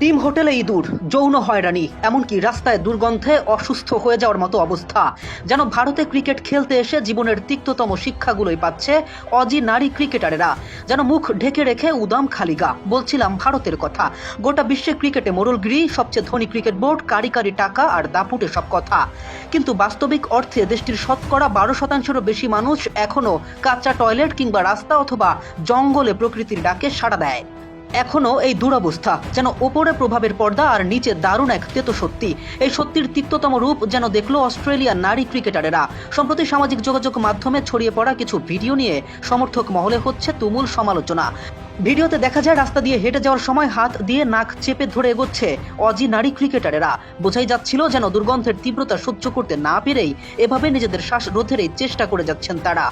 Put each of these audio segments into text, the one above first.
Team হোটেলে ইঁদুর যৌন হয়রানি, এমনকি রাস্তায় দুর্গন্ধে অসুস্থ হয়ে যাওয়ার মতো অবস্থা। যেন ভারতে ক্রিকেট খেলতে এসে জীবনের তিক্ততম শিক্ষাগুলোই পাচ্ছে অজি নারী ক্রিকেটারেরা। যেন মুখ ঢেকে রেখে উদাম খালিগা, বলছিলাম ভারতের কথা। গোটা বিশ্বে ক্রিকেটে মোরলগিরি সবচেয়ে ধনী ক্রিকেট বোর্ড, কারি কারি টাকা আর দাপুটে সব কথা। কিন্তু বাস্তবিক অর্থে দেশটির শতকরা বারো শতাংশেরও বেশি মানুষ এখনও কাঁচা টয়লেট কিংবা রাস্তা অথবা জঙ্গলে প্রকৃতির ডাকে সাড়া দেয়। এখনও এই দুরবস্থা, যেন ওপরে প্রভাবের পর্দা আর নিচে দারুণ এক তেতো সত্যি। এই সত্যির তিক্ততম রূপ যেন দেখল অস্ট্রেলিয়ার নারী ক্রিকেটারেরা। সম্প্রতি সামাজিক যোগাযোগ মাধ্যমে ছড়িয়ে পড়া কিছু ভিডিও নিয়ে সমর্থক মহলে হচ্ছে তুমুল সমালোচনা। ভিডিওতে দেখা যায়, রাস্তা দিয়ে হেঁটে যাওয়ার সময় হাত দিয়ে নাক চেপে ধরে এগোচ্ছে অজি নারী ক্রিকেটারেরা। বোঝাই যাচ্ছিল যেন দুর্গন্ধের তীব্রতা সহ্য করতে না পেরেই এভাবে নিজেদের শ্বাস রোধেরই চেষ্টা করে যাচ্ছেন তারা।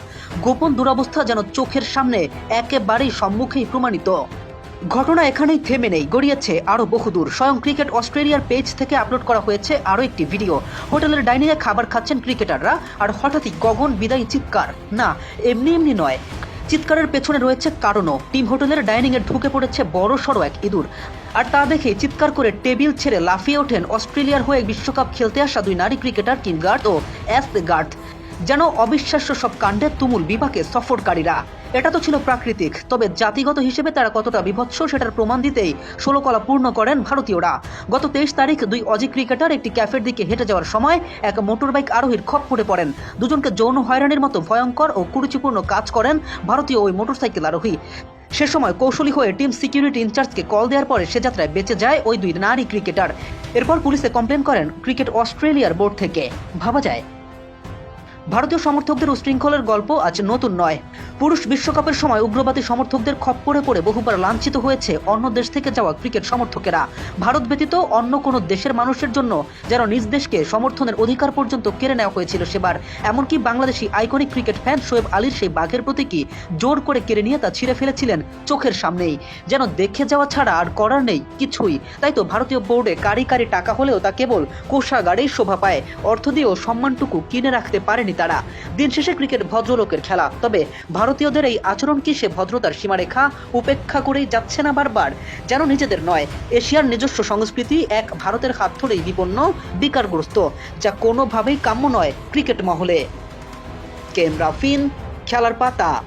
গোপন দুরবস্থা যেন চোখের সামনে একেবারেই সম্মুখেই প্রমাণিত। ঘটনা এখানেই থেমে নেই। গড়িয়েছে আরও বহুদূর। স্বয়ং ক্রিকেট অস্ট্রেলিয়ার পেজ থেকে আপলোড করা হয়েছে আরও একটি ভিডিও। হোটেলের ডাইনিংয়ে খাবার খাচ্ছেন ক্রিকেটাররা, আর হঠাৎই গগন বিদায়ী চিৎকার। না, এমনি এমনি নয়। চিৎকারের পেছনে রয়েছে কারণও। টিম হোটেলের ডাইনিংয়ে ঢুকে পড়েছে বড় সড়ো এক ইঁদুর। আর তা দেখে চিৎকার করে টেবিল ছেড়ে লাফিয়ে ওঠেন অস্ট্রেলিয়ার হয়ে বিশ্বকাপ খেলতে আসা দুই নারী ক্রিকেটার টিম গার্ড ও এস গার্ড যেন অবিশ্বাস্য সব কাণ্ডে তুমুল বিপাকে সফরকারীরা। এটা তো ছিল প্রাকৃতিক, তবে জাতিগত হিসেবে তারা কতটা বিভৎস সেটার প্রমাণ দিতেই ষোলো কলা পূর্ণ করেন ভারতীয়রা। গত তেইশ তারিখ দুই অজি ক্রিকেটার একটি ক্যাফের দিকে হেঁটে যাওয়ার সময় এক মোটরবাইক আরোহীর খপ খপ্পরে পড়েন। দুজনকে যৌন হয়রানির মতো ভয়ঙ্কর ও কুরুচিপূর্ণ কাজ করেন ভারতীয় ওই মোটরসাইকেল আরোহী। সে সময় কৌশলী হয়ে টিম সিকিউরিটি ইনচার্জকে কল দেওয়ার পরে সে যাত্রায় বেঁচে যায় ওই দুই নারী ক্রিকেটার। এরপর পুলিশে কমপ্লেন করেন ক্রিকেট অস্ট্রেলিয়ার বোর্ড থেকে। ভাবা যায় ভারতীয় সমর্থকদের উশৃঙ্খলের গল্প আজ নতুন নয়। পুরুষ বিশ্বকাপের সময় উগ্রবাদী সমর্থকদের খপ্পরে পড়ে বহুবার লাঞ্ছিত হয়েছে অন্য দেশ থেকে যাওয়া ক্রিকেট সমর্থকেরা। ভারত ব্যতীত অন্য কোনো দেশের মানুষের জন্য যেন নিজ দেশকে সমর্থনের অধিকার পর্যন্ত কেড়ে নেওয়া হয়েছিল সেবার। এমনকি Bangladeshi iconic cricket fan Shoaib আলীর সেই বাঘের প্রতি প্রতীকী জোর করে কেড়ে নিয়ে তা ছিঁড়ে ফেলেছিলেন চোখের সামনেই। যেন দেখে যাওয়া ছাড়া আর করার নেই কিছুই। তাই তো ভারতীয় বোর্ডে কারি কারি টাকা হলেও তা কেবল কোষাগারেই শোভা পায়। অর্থ দিয়েও সম্মানটুকু কিনে রাখতে পারেনি তারা। দিন শেষে ক্রিকেট ভদ্রলোকের খেলা। তবে ভারতীয়দের এই আচরণ কি সে ভদ্রতার সীমারেখা? উপেক্ষা করেই যাচ্ছে না বারবার। যেন নিজেদের নয়, এশিয়ার নিজস্ব সংস্কৃতি এক ভারতের হাত ধরেই বিপন্ন, বিকারগ্রস্ত, যা কোনোভাবেই কাম্য নয় ক্রিকেট মহলে। রাফিন, খেলার পাতা।